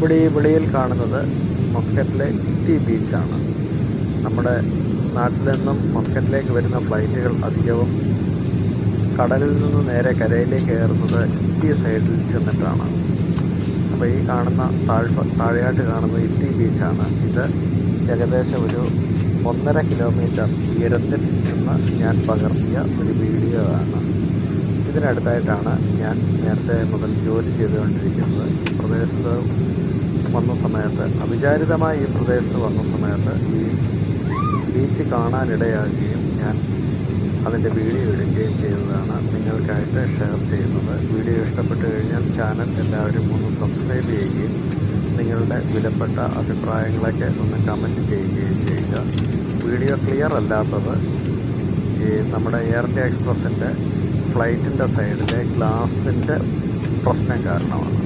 ഇവിടെ ഈ വെളിയിൽ കാണുന്നത് മസ്കറ്റിലെ ഇറ്റി ബീച്ചാണ് നമ്മുടെ നാട്ടിൽ നിന്നും മസ്കറ്റിലേക്ക് വരുന്ന ഫ്ലൈറ്റുകൾ അധികവും കടലിൽ നിന്ന് നേരെ കരയിലേക്ക് കയറുന്നത് ഇറ്റി സൈഡിൽ ചെന്നിട്ടാണ്. അപ്പോൾ ഈ കാണുന്ന താഴ് താഴെയായിട്ട് കാണുന്ന ഇത്തി ബീച്ചാണ് ഇത് ഏകദേശം ഒരു ഒന്നര കിലോമീറ്റർ ഉയരത്തിൽ നിന്ന് ഞാൻ പകർത്തിയ ഒരു വീഡിയോ ആണ്. ഇതിനടുത്തായിട്ടാണ് ഞാൻ നേരത്തെ മുതൽ ജോലി ചെയ്തുകൊണ്ടിരിക്കുന്നത്. ഈ പ്രദേശത്ത് വന്ന സമയത്ത് അവിചാരിതമായി ഈ പ്രദേശത്ത് വന്ന സമയത്ത് ഈ ബീച്ച് കാണാനിടയാകുകയും ഞാൻ അതിന്റെ വീഡിയോ എടുക്കുകയും ചെയ്തതാണ്. നിങ്ങൾക്കായിട്ട് ഷെയർ ചെയ്യുന്നത്. വീഡിയോ ഇഷ്ടപ്പെട്ടു കഴിഞ്ഞാൽ ചാനൽ എല്ലാവരും ഒന്ന് സബ്സ്ക്രൈബ് ചെയ്യുകയും നിങ്ങളുടെ വിലപ്പെട്ട അഭിപ്രായങ്ങളൊക്കെ ഒന്ന് കമന്റ് ചെയ്യുകയും ചെയ്യുക. വീഡിയോ ക്ലിയർ അല്ലാത്തത് ഈ നമ്മുടെ എയർ ഇന്ത്യ എക്സ്പ്രസിന്റെ ഫ്ലൈറ്റിന്റെ സൈഡിലെ ഗ്ലാസിന്റെ പ്രശ്നം കാരണമാണ്.